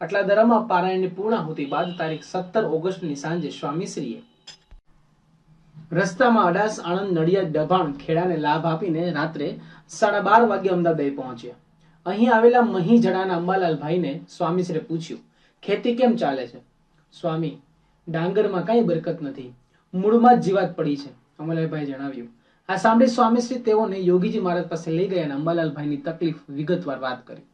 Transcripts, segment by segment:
આટલા દરામાં પારાયણની પૂર્ણાહુતિ બાદ તારીખ સત્તર ઓગસ્ટની સાંજે સ્વામીશ્રીએ રસ્તામાં અડાસ આણંદ નડિયાદ ડભાણ ખેડાને લાભ આપીને રાત્રે સાડા બાર વાગે અમદાવાદ પહોંચ્યા. અહીં આવેલા મહી જડાના અંબાલાલભાઈને સ્વામીશ્રીએ પૂછ્યું, ખેતી કેમ ચાલે છે? સ્વામી, ડાંગરમાં કઈ બરકત નથી. મૂળમાં જ જીવાત પડી છે. અમલાલભાઈ જણાવ્યું, આ સાંભળી સ્વામીશ્રી તેઓને યોગીજી મહારાજ પાસે લઈ ગયા અને અંબાલાલભાઈની તકલીફ વિગતવાર વાત કરી.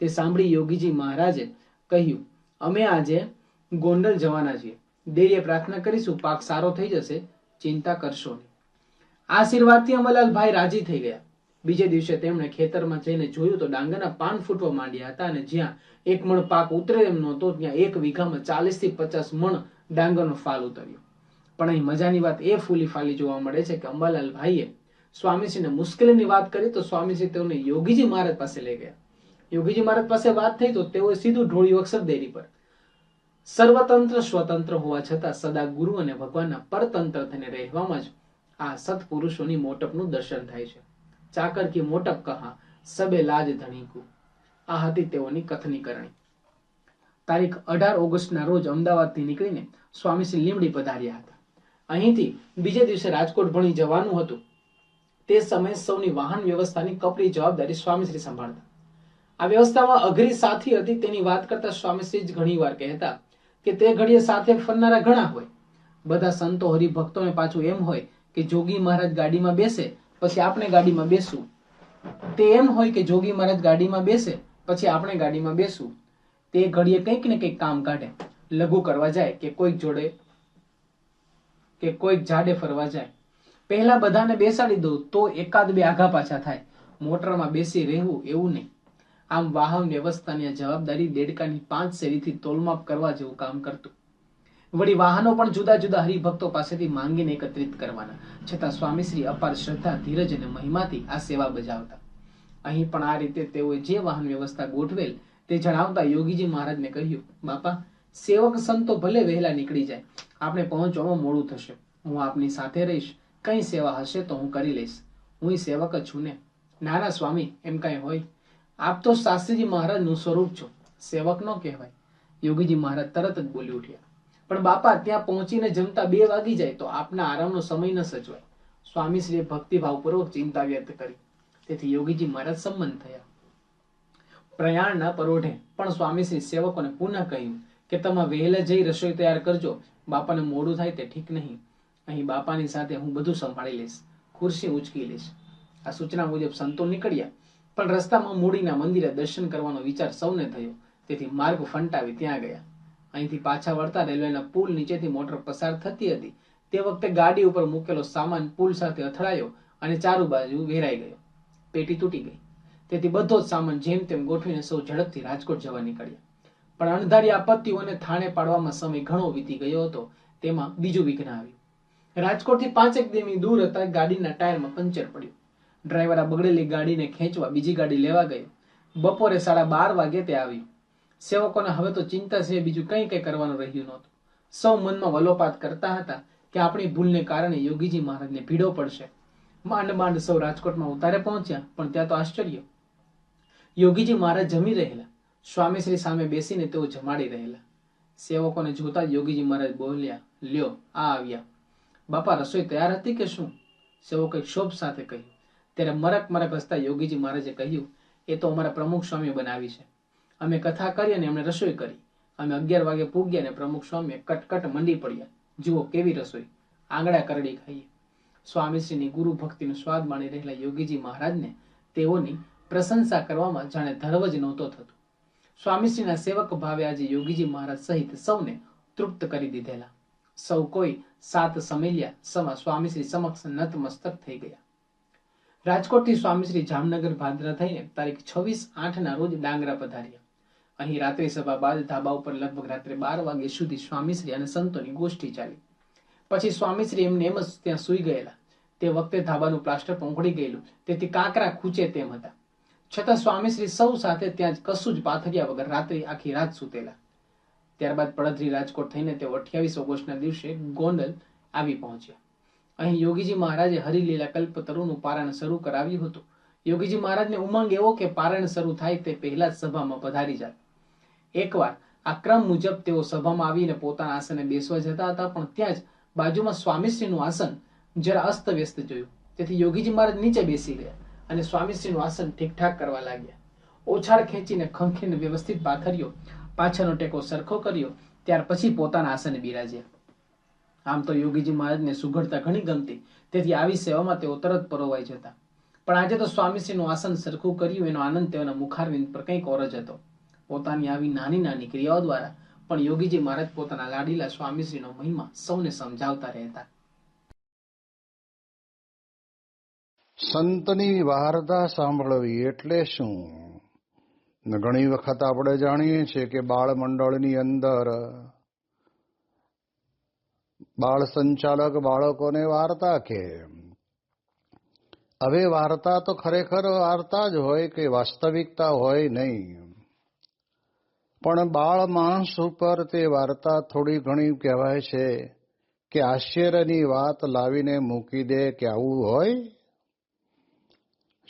તે સાંભળી યોગીજી મહારાજે કહ્યું, અમે આજે ગોંડલ જવાના છીએ. દેરીએ પ્રાર્થના કરીશું, પાક સારો થઈ જશે, ચિંતા કરશો નહીં. આશીર્વાદથી અમલાલભાઈ રાજી થઈ ગયા. બીજે દિવસે તેમણે ખેતરમાં જઈને જોયું તો ડાંગરના પાન ફૂટવા માંડ્યા હતા અને જ્યાં એક મણ પાક ઉતરે એમ નહોતો, ત્યાં એક વીઘામાં ચાલીસથી પચાસ મણ ડાંગરનો ફાલ ઉતર્યો. પણ અહીં મજાની વાત એ ફૂલી ફાલી જોવા મળે છે કે અંબાલાલ ભાઈએ સ્વામીજીને મુશ્કેલીની વાત કરી તો સ્વામીજી તેઓને યોગીજી મહારાજ પાસે લઈ ગયા. યોગીજી મહારાજ પાસે વાત થઈ તો તેઓએ સીધું ઢોળ્યું અક્ષર દેરી પર. સર્વતંત્ર સ્વતંત્ર હોવા છતાં સદા ગુરુ અને ભગવાનના પરતંત્ર થઈને રહેવામાં જ આ સત્પુરુષોની મોટપનું દર્શન થાય છે. ચાકર કી મોટપ કહા, સબે લાજ ધણીકુ. આ હતી તેઓની કથની કરણી તારીખ અઢાર ઓગસ્ટના રોજ અમદાવાદથી નીકળીને સ્વામીશ્રી લીમડી પધાર્યા હતા. અહીંથી બીજે દિવસે રાજકોટ ભણી જવાનું હતું. તે સમયે સૌની વાહન વ્યવસ્થાની કપરી જવાબદારી સ્વામીશ્રી સંભાળતા. આ વ્યવસ્થામાં અઘરી સાથી હતી તેની વાત કરતા સ્વામીશ્રી જ ઘણી વાર કહેતા કે તે ઘડીએ સાથે ફરનારા ઘણા હોય. બધા સંતો હરિભક્તોને પાછું એમ હોય કે જોગી મહારાજ ગાડીમાં બેસે, પછી આપણે ગાડીમાં બેસવું તે એમ હોય કે જોગી મહારાજ ગાડીમાં બેસે, પછી આપણે ગાડીમાં બેસવું તે ઘડીએ કંઈક ને કંઈક કામ કાઢે. લઘુ કરવા જાય કે કોઈક જોડે, કે કોઈક જાડે ફરવા જાય. પહેલા બધાને બેસાડી દઉં તો એકાદ બે આઘા પાછા થાય. મોટરમાં બેસી રહેવું એવું નહીં. આમ વાહન વ્યવસ્થાની આ જવાબદારી દેડકાની પાંચ શેરીથી તોલમાપ કરવા જેવું કામ કરતું. વળી વાહનો પણ જુદા જુદા હરિભક્તો પાસેથી માંગીને એકત્રિત કરવાના. છતાં સ્વામીશ્રી અપાર શ્રદ્ધા, ધીરજ અને મહિમાથી આ સેવા બજાવતા. અહીં પણ આ રીતે તેઓએ જે વાહન વ્યવસ્થા ગોઠવેલ તે જણાવતા યોગીજી મહારાજને કહ્યું, બાપા, સેવક સંતો ભલે વહેલા નીકળી જાય આપણે પહોંચવામાં મોડું થશે. હું આપની સાથે રહીશ. કઈ સેવા હશે તો હું કરી લઈશ. હું સેવક જ છું ને. નાના સ્વામી, એમ કઈ હોય? આપ તો શાસ્ત્રીજી મહારાજનું સ્વરૂપ છો. સેવક નો કહેવાય. યોગીજી મહારાજ તરત જ બોલી ઉઠ્યા. પણ બાપા, ત્યાં પહોંચીને જમતા બે વાગી જાય તો આપના આરામનો સમય ન સચવાય. સ્વામીશ્રીએ ભક્તિભાવપૂર્વક ચિંતા વ્યક્ત કરી. તેથી યોગીજી મહારાજ સંમત થયા. પ્રયાણના પરોઢે, પણ સ્વામીશ્રી સેવકોને પુનઃ કહ્યું કે તમે વહેલા જઈ રસોઈ તૈયાર કરજો. બાપાને મોડું થાય તે ઠીક નહીં. અહીં બાપાની સાથે હું બધું સંભાળી લઈશ. ખુરશી ઉચકી લઈશ. આ સૂચના મુજબ સંતો નીકળ્યા. પણ રસ્તામાં મૂડીના મંદિરે દર્શન કરવાનો વિચાર સૌને થયો. તેથી માર્ગ ફંટાવી ત્યાં ગયા. અહીંથી પાછા વળતા રેલવેના પુલ નીચેથી મોટર પસાર થતી હતી. તે વખતે ગાડી ઉપર મૂકેલો સામાન પુલ સાથે અથડાયો અને ચારુ બાજુ વેરાઈ ગયો. પેટી તૂટી ગઈ. તેથી બધો જ સામાન જેમ તેમ ગોઠવીને સૌ ઝડપથી રાજકોટ જવા નીકળ્યા. પણ અણધારી આપત્તિઓને થાણે પાડવામાં સમય ઘણો વીતી ગયો હતો. તેમાં બીજું વિઘ્ન આવ્યું. રાજકોટથી પાંચેક દેમી દૂર હતા ગાડીના ટાયરમાં પંચર પડ્યું. ડ્રાઈવર આ બગડેલી ગાડીને ખેંચવા બીજી ગાડી લેવા ગયો બપોરે સાડા બાર વાગે તે આવ્યું સેવકોને હવે તો ચિંતા છે, બીજું કંઈ કંઈ કરવાનું રહ્યું નહોતું. સૌ મનમાં વલોપાત કરતા હતા કે આપણી ભૂલને કારણે યોગીજી મહારાજને ભીડો પડશે. માંડ માંડ સૌ રાજકોટમાં ઉતારે પહોંચ્યા, પણ ત્યાં તો આશ્ચર્ય. યોગીજી મહારાજ જમી રહેલા. સ્વામીશ્રી સામે બેસીને તેઓ જમાડી રહેલા. સેવકોને જોતા યોગીજી મહારાજ બોલ્યા, લ્યો, આ આવ્યા. બાપા, રસોઈ તૈયાર હતી કે શું? સેવકોએ ક્ષોભ સાથે કહ્યું ત્યારે મરક મરક હસતા યોગીજી મહારાજે કહ્યું, એ તો અમારા પ્રમુખ સ્વામી બનાવી છે. અમે કથા કરી અને એમણે રસોઈ કરી. અમે અગિયાર વાગે પૂગ્યા અને પ્રમુખ સ્વામીએ કટકટ મંડી પડ્યા. જુઓ કેવી રસોઈ. આંગળા કરડી ખાઈએ. સ્વામીશ્રીની ગુરુ ભક્તિનો સ્વાદ માણી રહેલા યોગીજી મહારાજને તેઓની પ્રશંસા કરવામાં જાણે ધર્વ જ નહોતો થતો. સ્વામીશ્રીના સેવક ભાવે આજે યોગીજી મહારાજ સહિત સૌને તૃપ્ત કરી દીધેલા. સૌ કોઈ સાત સમેલ્યા સમા સ્વામીશ્રી સમક્ષ નતમસ્તક થઈ ગયા. રાજકોટથી સ્વામીશ્રી જામનગર ભાદરા થઈને તારીખ છવ્વીસ આઠના રોજ ડાંગરા પધાર્યા. અહીં રાત્રિ સભા બાદ ધાબા ઉપર લગભગ રાત્રે બાર વાગ્યા સુધી સ્વામીશ્રી અને સંતોની ગોષ્ઠી ચાલી. પછી સ્વામીશ્રી એમને એમ જ ત્યાં સૂઈ ગયેલા. તે વખતે ધાબાનું પ્લાસ્ટર પોંખડી ગયેલું. તેથી કાંકરા ખૂચે તેમ હતા. છતાં સ્વામીશ્રી સૌ સાથે ત્યાં જ કશું જ પાથર્યા વગર રાત્રિ આખી રાત સૂતેલા. ત્યારબાદ પડધરી રાજકોટ થઈને તેઓ અઠ્યાવીસ ઓગસ્ટના દિવસે ગોંડલ આવી પહોંચ્યા. અહીં યોગીજી મહારાજે હરિલીલા કલ્પતરુનું પારણ શરૂ કરાવ્યું હતું. યોગીજી મહારાજને ઉમંગ એવો કે પારાયણ શરૂ થાય તે પહેલા જ સભામાં પધારી જાય. એકવાર આ ક્રમ મુજબ તેઓ સભામાં આવીને પોતાના આસને બેસવા જતા હતા, પણ ત્યાં જ બાજુમાં સ્વામીશ્રીનું આસન જરા અસ્તવ્યસ્ત જોયું. તેથી યોગીજી મહારાજ નીચે બેસી ગયા અને સ્વામીશ્રીનું આસન ઠીકઠાક કરવા લાગ્યા. ઓછાળ ખેંચીને ખંખીને વ્યવસ્થિત પાથર્યો પાછળનો ટેકો સરખો કર્યો, ત્યાર પછી પોતાના આસને બિરાજ્યા. આમ તો યોગીજી મહારાજને સુઘડતા ઘણી ગમતી. તેથી આવી સેવામાં તેઓ તરત પરોવાઈ જતા. પણ આજે તો સ્વામીશ્રીનું આસન સરખું કર્યું, એનો આનંદ તેઓના મુખારવિંદ પર કંઈક ઓર જ હતો. પોતાની આવી નાની નાની ક્રિયાઓ દ્વારા પણ યોગીજી મહારાજ પોતાના લાડીલા સ્વામીશ્રીનો મહિમા સૌને સમજાવતા રહેતા. સંતની વાર્તા સાંભળવી એટલે શું? ઘણી વખત આપણે જાણીએ છીએ કે બાળ મંડળની અંદર બાળ સંચાલક બાળકોને વાર્તા કે. હવે વાર્તા તો ખરેખર વાર્તા જ હોય કે વાસ્તવિકતા હોય નહીં. પણ બાળ માણસ ઉપર તે વાર્તા થોડી ઘણી કહેવાય છે કે આશ્ચર્યની વાત લાવીને મૂકી દે કે આવું હોય.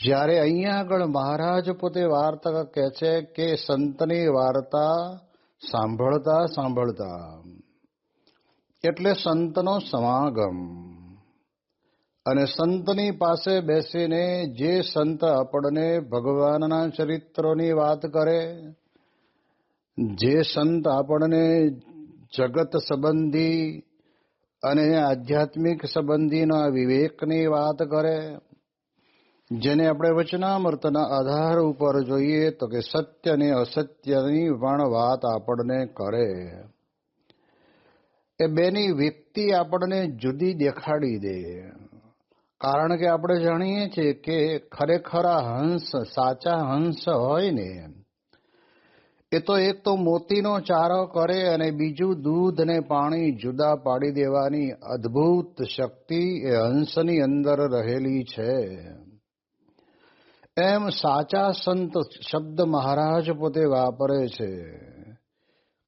જ્યારે અહીંયા આગળ મહારાજ પોતે વાર્તા કહે છે કે સંતની વાર્તા સાંભળતા સાંભળતા. એટલે સંતનો સમાગમ. અને સંતની પાસે બેસીને જે સંત આપણને ભગવાનના ચરિત્રોની વાત કરે, જે સંત આપણને જગત સંબંધી અને આધ્યાત્મિક સંબંધીના વિવેકની વાત કરે, જેને આપણે વચનામૃતના આધાર ઉપર જોઈએ તો કે સત્ય અને અસત્યની પણ વાત આપણને કરે. એ બેની વ્યક્તિ આપણને જુદી દેખાડી દે. કારણ કે આપણે જાણીએ છીએ કે ખરેખર હંસ, સાચા હંસ હોય ને, એ તો એક તો મોતીનો ચારો કરે અને બીજું દૂધ અને પાણી જુદા પાડી દેવાની અદ્ભુત શક્તિ એ હંસની અંદર રહેલી છે. એમ સાચા સંત શબ્દ મહારાજ પોતે વાપરે છે.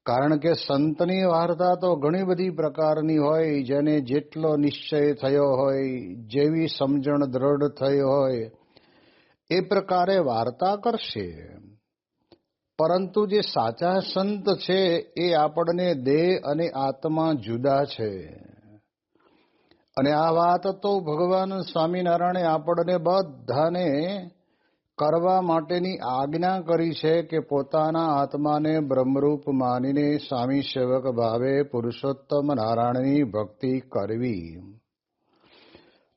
કારણ કે સંતની વાર્તા તો ઘણી બધી પ્રકારની હોય, જેને જેટલો નિશ્ચય થયો હોય, જેવી સમજણ દ્રઢ થઈ હોય, એ પ્રકારે વાર્તા કરશે. પરંતુ જે સાચા સંત છે, એ આપણને દેહ અને આત્મા જુદા છે. અને આ વાત તો ભગવાન સ્વામિનારાયણે આપણને બધાને કરવા માટેની આજ્ઞા કરી છે કે પોતાના આત્માને બ્રહ્મરૂપ માનીને સ્વામી સેવક ભાવે પુરુષોત્તમ નારાયણની ભક્તિ કરવી.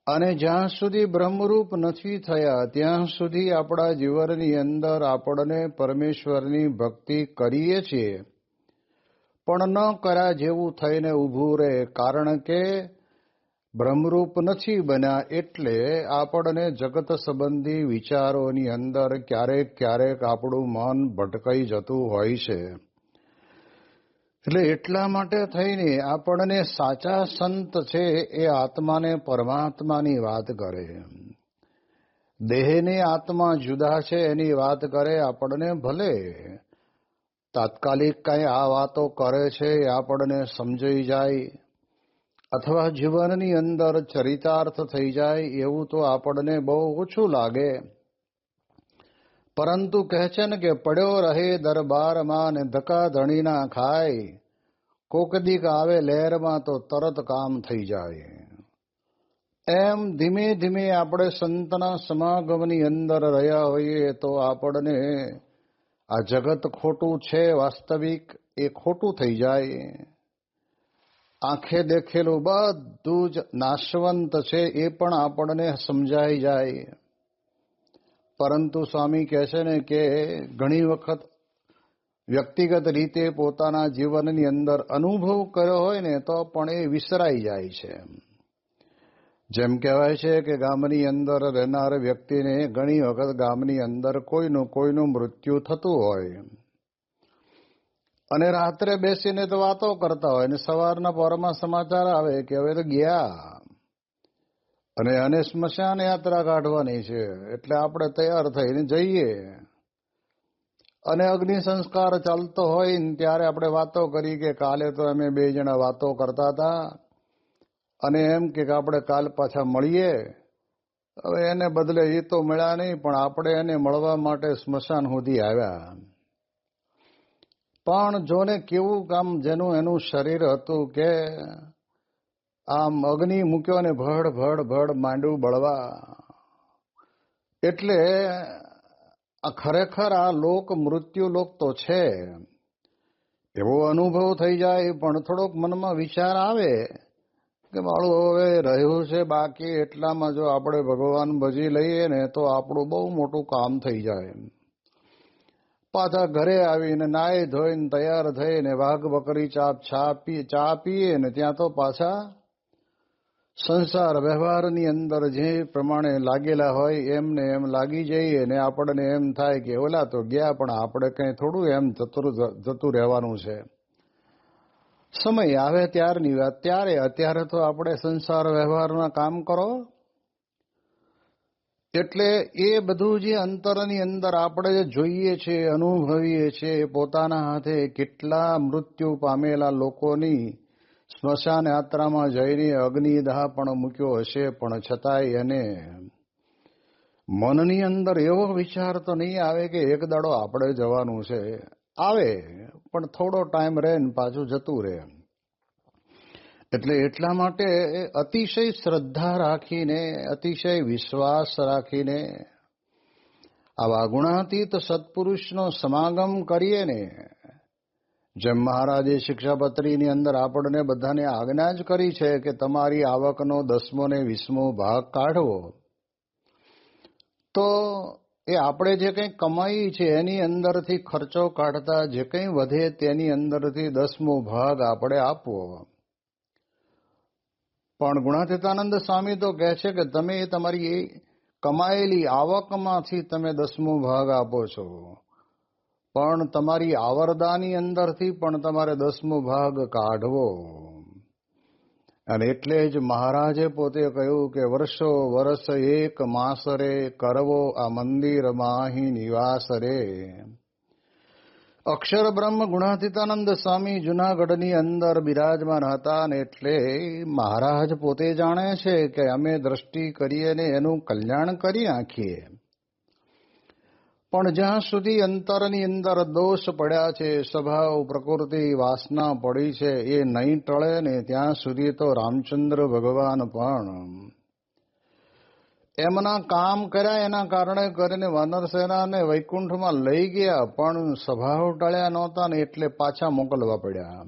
અને જ્યાં સુધી બ્રહ્મરૂપ નથી થયા, ત્યાં સુધી આપણા જીવનની અંદર આપણને પરમેશ્વરની ભક્તિ કરીએ છીએ. પણ ન કર્યા જેવું થઈને ઊભું રહે, કારણ કે બ્રહ્મરૂપ નથી બન્યા એટલે આપણને જગત સંબંધી વિચારોની અંદર ક્યારેક ક્યારેક આપણું મન ભટકાઈ જતું હોય છે. એટલે એટલા માટે થઈને આપણને સાચા સંત છે એ આત્માને પરમાત્માની વાત કરે. દેહની આત્મા જુદા છે એની વાત કરે આપણને ભલે. તાત્કાલિક કઈ આ વાતો કરે છે એ આપણને સમજાઈ જાય. અથવા જીવનની અંદર ચરિતાર્થ થઈ જાય એવું તો આપણને બહુ ઓછું લાગે. પરંતુ કહે છે ને કે, પડ્યો રહે દરબારમાં ને ધક્કા ધણીના ખાય. કોક દીક આવે લહેરમાં તો તરત કામ થઈ જાય. એમ ધીમે ધીમે આપણે સંતના સમાગમની અંદર રહ્યા હોઈએ તો આપણને આ જગત ખોટું છે, વાસ્તવિક એ ખોટું થઈ જાય. આંખે દેખેલું બધું જ નાશવંત છે, એ પણ આપણને સમજાઈ જાય. પરંતુ સ્વામી કહે છે ને કે ઘણી વખત વ્યક્તિગત રીતે પોતાના જીવનની અંદર અનુભવ કર્યો હોય ને તો પણ એ વિસરાઈ જાય છે. જેમ કહેવાય છે કે ગામની અંદર રહેનાર વ્યક્તિને ઘણી વખત ગામની અંદર કોઈનું કોઈનું મૃત્યુ થતું હોય. અને રાત્રે બેસીને તો વાતો કરતા હોય અને સવારના પોરમાં સમાચાર આવે કે હવે તો ગયા. અને અને સ્મશાન યાત્રા કાઢવાની છે, એટલે આપણે તૈયાર થઈને જઈએ. અને અગ્નિ સંસ્કાર ચાલતો હોય ને ત્યારે આપણે વાતો કરી કે કાલે તો અમે બે જણા વાતો કરતા હતા. અને એમ કે આપણે કાલ પાછા મળીએ. હવે એને બદલે એ તો મળ્યા નહીં, પણ આપણે એને મળવા માટે સ્મશાન સુધી આવ્યા. પણ જોને કેવું કામ જેનું એનું શરીર હતું કે આમ અગ્નિ મૂક્યો ને ભડ ભડ ભડ માંડવું બળવા. એટલે આ ખરેખર આ લોક મૃત્યુ લોક તો છે. એવો અનુભવ થઈ જાય પણ થોડોક મનમાં વિચાર આવે કે મારું હવે રહ્યું છે, બાકી એટલામાં જો આપણે ભગવાન ભજી લઈએ ને તો આપણું બહુ મોટું કામ થઈ જાય. પાછા ઘરે આવીને નાય ધોઈને તૈયાર થઈને વાઘ બકરી ચાપ ચા પીએ ને ત્યાં તો પાછા સંસાર વ્યવહારની અંદર જે પ્રમાણે લાગેલા હોય એમને એમ લાગી જઈએ ને આપણને એમ થાય કે ઓલા તો ગયા પણ આપણે કઈ થોડું એમ જતું જતું રહેવાનું છે. સમય આવે ત્યારની વાત. ત્યારે અત્યારે તો આપણે સંસાર વ્યવહારના કામ કરો. એટલે એ બધું જે અંતરની અંદર આપણે જે જોઈએ છે, અનુભવીએ છીએ પોતાના હાથે કેટલા મૃત્યુ પામેલા લોકોની સ્મશાન યાત્રામાં જઈને અગ્નિદાહ પણ મૂક્યો હશે, પણ છતાંય એને મનની અંદર એવો વિચાર તો નહીં આવે કે એક દાડો આપણે જવાનું છે. આવે, પણ થોડો ટાઈમ રહે ને પાછું જતું રહે એટલે એટલા માટે અતિશય શ્રદ્ધા રાખીને, અતિશય વિશ્વાસ રાખીને આવા ગુણાતીત સત્પુરુષનો સમાગમ કરીએ ને, જેમ મહારાજે શિક્ષાપત્રીની અંદર આપણને બધાને આજ્ઞા જ કરી છે કે તમારી આવકનો દસમો ને વીસમો ભાગ કાઢવો. તો એ આપણે જે કંઈ કમાઈ છે એની અંદરથી ખર્ચો કાઢતા જે કંઈ વધે તેની અંદરથી દસમો ભાગ આપણે આપવો. પણ ગુણાતીતાનંદ સ્વામી તો કહે છે કે તમે તમારી કમાયેલી આવકમાંથી તમે દસમો ભાગ આપો છો. પણ તમારી આવરદાની અંદરથી પણ તમારે દસમો ભાગ કાઢવો. અને એટલે જ મહારાજે પોતે કહ્યું કે વર્ષો વર્ષ એક માસરે કરવો આ મંદિરમાં અહીં નિવાસ રે. અક્ષર બ્રહ્મ ગુણાતીતાનંદ સ્વામી જુનાગઢની અંદર બિરાજમાન હતા ને એટલે મહારાજ પોતે જાણે છે કે અમે દ્રષ્ટિ કરીએ ને એનું કલ્યાણ કરી નાખીએ. પણ જ્યાં સુધી અંતરની અંદર દોષ પડ્યા છે, સ્વભાવ, પ્રકૃતિ, વાસના પડી છે, એ નહીં ટળે ને ત્યાં સુધી તો રામચંદ્ર ભગવાન પણ એમના કામ કર્યા, એના કારણે કરીને વાનર સેનાને વૈકુંઠમાં લઈ ગયા, પણ સ્વભાવ ટળ્યા નહોતા ને એટલે પાછા મોકલવા પડ્યા.